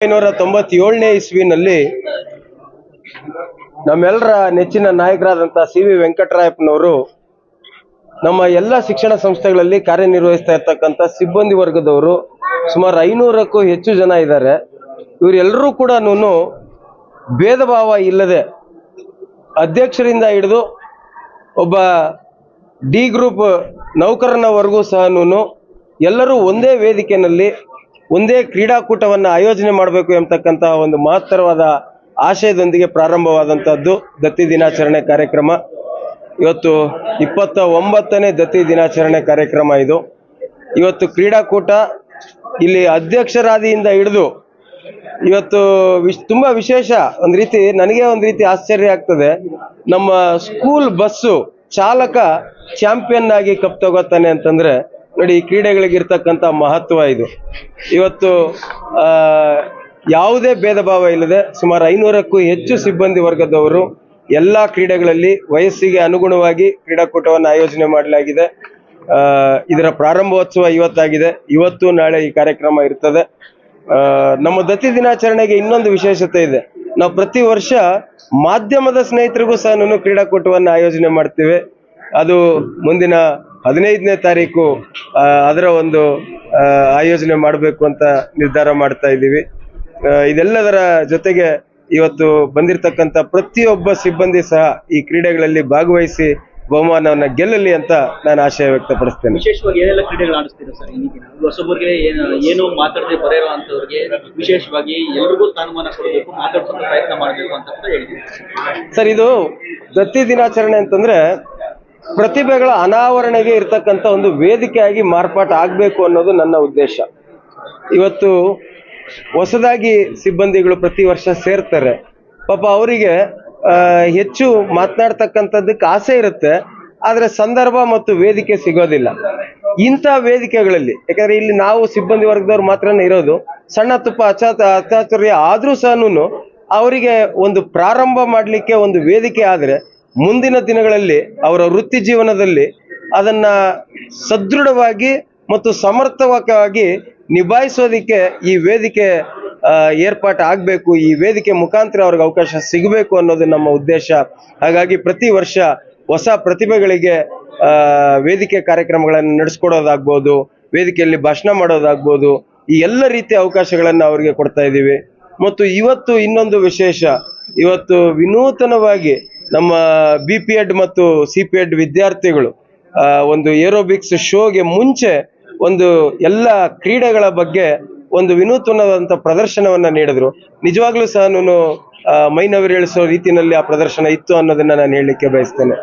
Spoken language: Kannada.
ಒಂಬೈನೂರ ತೊಂಬತ್ತೇಳನೇ ಇಸ್ವಿನಲ್ಲಿ ನಮ್ಮೆಲ್ಲರ ನೆಚ್ಚಿನ ನಾಯಕರಾದಂಥ ಸಿ ವಿ ವೆಂಕಟರಾಯಪ್ಪನವರು ನಮ್ಮ ಎಲ್ಲ ಶಿಕ್ಷಣ ಸಂಸ್ಥೆಗಳಲ್ಲಿ ಕಾರ್ಯನಿರ್ವಹಿಸ್ತಾ ಇರ್ತಕ್ಕಂಥ ಸಿಬ್ಬಂದಿ ವರ್ಗದವರು ಸುಮಾರು ಐನೂರಕ್ಕೂ ಹೆಚ್ಚು ಜನ ಇದ್ದಾರೆ. ಇವರೆಲ್ಲರೂ ಕೂಡ ಭೇದ ಭಾವ ಇಲ್ಲದೆ ಅಧ್ಯಕ್ಷರಿಂದ ಹಿಡಿದು ಒಬ್ಬ ಡಿ ಗ್ರೂಪ್ ನೌಕರನವರೆಗೂ ಸಹ ಎಲ್ಲರೂ ಒಂದೇ ವೇದಿಕೆಯಲ್ಲಿ ಒಂದೇ ಕ್ರೀಡಾಕೂಟವನ್ನು ಆಯೋಜನೆ ಮಾಡಬೇಕು ಎಂಬತಕ್ಕಂತಹ ಒಂದು ಮಹತ್ತರವಾದ ಆಶಯದೊಂದಿಗೆ ಪ್ರಾರಂಭವಾದಂಥದ್ದು ದತ್ತಿ ದಿನಾಚರಣೆ ಕಾರ್ಯಕ್ರಮ. ಇವತ್ತು ಇಪ್ಪತ್ತ ಒಂಬತ್ತನೇ ದತ್ತಿ ದಿನಾಚರಣೆ ಕಾರ್ಯಕ್ರಮ ಇದು. ಇವತ್ತು ಕ್ರೀಡಾಕೂಟ ಇಲ್ಲಿ ಅಧ್ಯಕ್ಷರಾದಿಯಿಂದ ಹಿಡಿದು ಇವತ್ತು ವಿಶ್, ತುಂಬಾ ವಿಶೇಷ ಒಂದು ರೀತಿ, ನನಗೆ ಒಂದು ರೀತಿ ಆಶ್ಚರ್ಯ ಆಗ್ತದೆ. ನಮ್ಮ ಸ್ಕೂಲ್ ಬಸ್ಸು ಚಾಲಕ ಚಾಂಪಿಯನ್ ಆಗಿ ಕಪ್ ತಗೋತಾನೆ ಅಂತಂದ್ರೆ ನೋಡಿ ಕ್ರೀಡೆಗಳಿಗೆ ಇರ್ತಕ್ಕಂಥ ಮಹತ್ವ ಇದು. ಇವತ್ತು ಯಾವುದೇ ಭೇದ ಭಾವ ಇಲ್ಲದೆ ಸುಮಾರು ಐನೂರಕ್ಕೂ ಹೆಚ್ಚು ಸಿಬ್ಬಂದಿ ವರ್ಗದವರು ಎಲ್ಲಾ ಕ್ರೀಡೆಗಳಲ್ಲಿ ವಯಸ್ಸಿಗೆ ಅನುಗುಣವಾಗಿ ಕ್ರೀಡಾಕೂಟವನ್ನು ಆಯೋಜನೆ ಮಾಡಲಾಗಿದೆ. ಇದರ ಪ್ರಾರಂಭೋತ್ಸವ ಇವತ್ತಾಗಿದೆ. ಇವತ್ತು ನಾಳೆ ಈ ಕಾರ್ಯಕ್ರಮ ಇರ್ತದೆ. ನಮ್ಮ ದತ್ತಿ ದಿನಾಚರಣೆಗೆ ಇನ್ನೊಂದು ವಿಶೇಷತೆ ಇದೆ. ನಾವು ಪ್ರತಿ ವರ್ಷ ಮಾಧ್ಯಮದ ಸ್ನೇಹಿತರಿಗೂ ಸಹ ನಾನು ಕ್ರೀಡಾಕೂಟವನ್ನು ಆಯೋಜನೆ ಮಾಡ್ತೇವೆ. ಅದು ಮುಂದಿನ ಹದಿನೈದನೇ ತಾರೀಕು ಆ, ಅದರ ಒಂದು ಆಯೋಜನೆ ಮಾಡಬೇಕು ಅಂತ ನಿರ್ಧಾರ ಮಾಡ್ತಾ ಇದ್ದೀವಿ. ಇದೆಲ್ಲದರ ಜೊತೆಗೆ ಇವತ್ತು ಬಂದಿರತಕ್ಕಂಥ ಪ್ರತಿಯೊಬ್ಬ ಸಿಬ್ಬಂದಿ ಸಹ ಈ ಕ್ರೀಡೆಗಳಲ್ಲಿ ಭಾಗವಹಿಸಿ ಬಹುಮಾನವನ್ನು ಗೆಲ್ಲಲಿ ಅಂತ ನಾನು ಆಶಯ ವ್ಯಕ್ತಪಡಿಸ್ತೇನೆ. ವಿಶೇಷವಾಗಿ ಏನೆಲ್ಲ ಕ್ರೀಡೆಗಳು ಆಡಿಸ್ತೀರಾ ಸರ್ ಹೊಸಬರಿಗೆ ಏನು ಏನು ಮಾತಾಡದೆ ಬರೆಯೋ ಅಂತವ್ರಿಗೆ ವಿಶೇಷವಾಗಿ ಎಲ್ರಿಗೂ ಸ್ಥಾನಮಾನ ಕೊಡಬೇಕು ಮಾತಾಡ್ಸೋಕೆ ಪ್ರಯತ್ನ ಮಾಡಬೇಕು ಅಂತ ಹೇಳಿದ್ದೀನಿ ಸರ್ ಇದು ದತ್ತಿ ದಿನಾಚರಣೆ ಅಂತಂದ್ರೆ ಪ್ರತಿಭೆಗಳ ಅನಾವರಣೆಗೆ ಇರ್ತಕ್ಕಂಥ ಒಂದು ವೇದಿಕೆಯಾಗಿ ಮಾರ್ಪಾಟ ಆಗಬೇಕು ಅನ್ನೋದು ನನ್ನ ಉದ್ದೇಶ. ಇವತ್ತು ಹೊಸದಾಗಿ ಸಿಬ್ಬಂದಿಗಳು ಪ್ರತಿ ವರ್ಷ ಸೇರ್ತಾರೆ. ಪಾಪ ಅವರಿಗೆ ಹೆಚ್ಚು ಮಾತನಾಡ್ತಕ್ಕಂಥದ್ದಕ್ಕೆ ಆಸೆ ಇರುತ್ತೆ, ಆದರೆ ಸಂದರ್ಭ ಮತ್ತು ವೇದಿಕೆ ಸಿಗೋದಿಲ್ಲ. ಇಂಥ ವೇದಿಕೆಗಳಲ್ಲಿ, ಯಾಕಂದ್ರೆ ಇಲ್ಲಿ ನಾವು ಸಿಬ್ಬಂದಿ ವರ್ಗದವ್ರು ಮಾತ್ರನೇ ಇರೋದು, ಸಣ್ಣ ತುಪ್ಪ ಅಚಾತ, ಅಚಾತುರ್ಯ ಆದರೂ ಸಹ ಅವರಿಗೆ ಒಂದು ಪ್ರಾರಂಭ ಮಾಡಲಿಕ್ಕೆ ಒಂದು ವೇದಿಕೆ ಆದರೆ ಮುಂದಿನ ದಿನಗಳಲ್ಲಿ ಅವರ ವೃತ್ತಿ ಜೀವನದಲ್ಲಿ ಅದನ್ನ ಸದೃಢವಾಗಿ ಮತ್ತು ಸಮರ್ಥವಾಗಿ ನಿಭಾಯಿಸೋದಿಕ್ಕೆ ಈ ವೇದಿಕೆ ಏರ್ಪಾಟ ಆಗಬೇಕು. ಈ ವೇದಿಕೆ ಮುಖಾಂತರ ಅವ್ರಿಗೆ ಅವಕಾಶ ಸಿಗಬೇಕು ಅನ್ನೋದು ನಮ್ಮ ಉದ್ದೇಶ. ಹಾಗಾಗಿ ಪ್ರತಿ ವರ್ಷ ಹೊಸ ಪ್ರತಿಭೆಗಳಿಗೆ ವೇದಿಕೆ ಕಾರ್ಯಕ್ರಮಗಳನ್ನು ನಡೆಸ್ಕೊಡೋದಾಗ್ಬೋದು, ವೇದಿಕೆಯಲ್ಲಿ ಭಾಷಣ ಮಾಡೋದಾಗ್ಬೋದು, ಈ ಎಲ್ಲ ರೀತಿಯ ಅವಕಾಶಗಳನ್ನು ಅವರಿಗೆ ಕೊಡ್ತಾ ಇದ್ದೀವಿ. ಮತ್ತು ಇವತ್ತು ಇನ್ನೊಂದು ವಿಶೇಷ, ಇವತ್ತು ವಿನೂತನವಾಗಿ ನಮ್ಮ ಬಿ ಪಿ ಎಡ್ ಮತ್ತು ಸಿ ಪಿ ಎಡ್ ವಿದ್ಯಾರ್ಥಿಗಳು ಒಂದು ಏರೋಬಿಕ್ಸ್ ಶೋಗೆ ಮುಂಚೆ ಒಂದು ಎಲ್ಲ ಕ್ರೀಡೆಗಳ ಬಗ್ಗೆ ಒಂದು ವಿನೂತನವಾದಂಥ ಪ್ರದರ್ಶನವನ್ನ ನೀಡಿದ್ರು. ನಿಜವಾಗ್ಲೂ ಸಹ ನಾನು ಮೈನವಿರೇಳಿಸೋ ರೀತಿಯಲ್ಲಿ ಆ ಪ್ರದರ್ಶನ ಇತ್ತು ಅನ್ನೋದನ್ನ ನಾನು ಹೇಳಲಿಕ್ಕೆ ಬಯಸ್ತೇನೆ.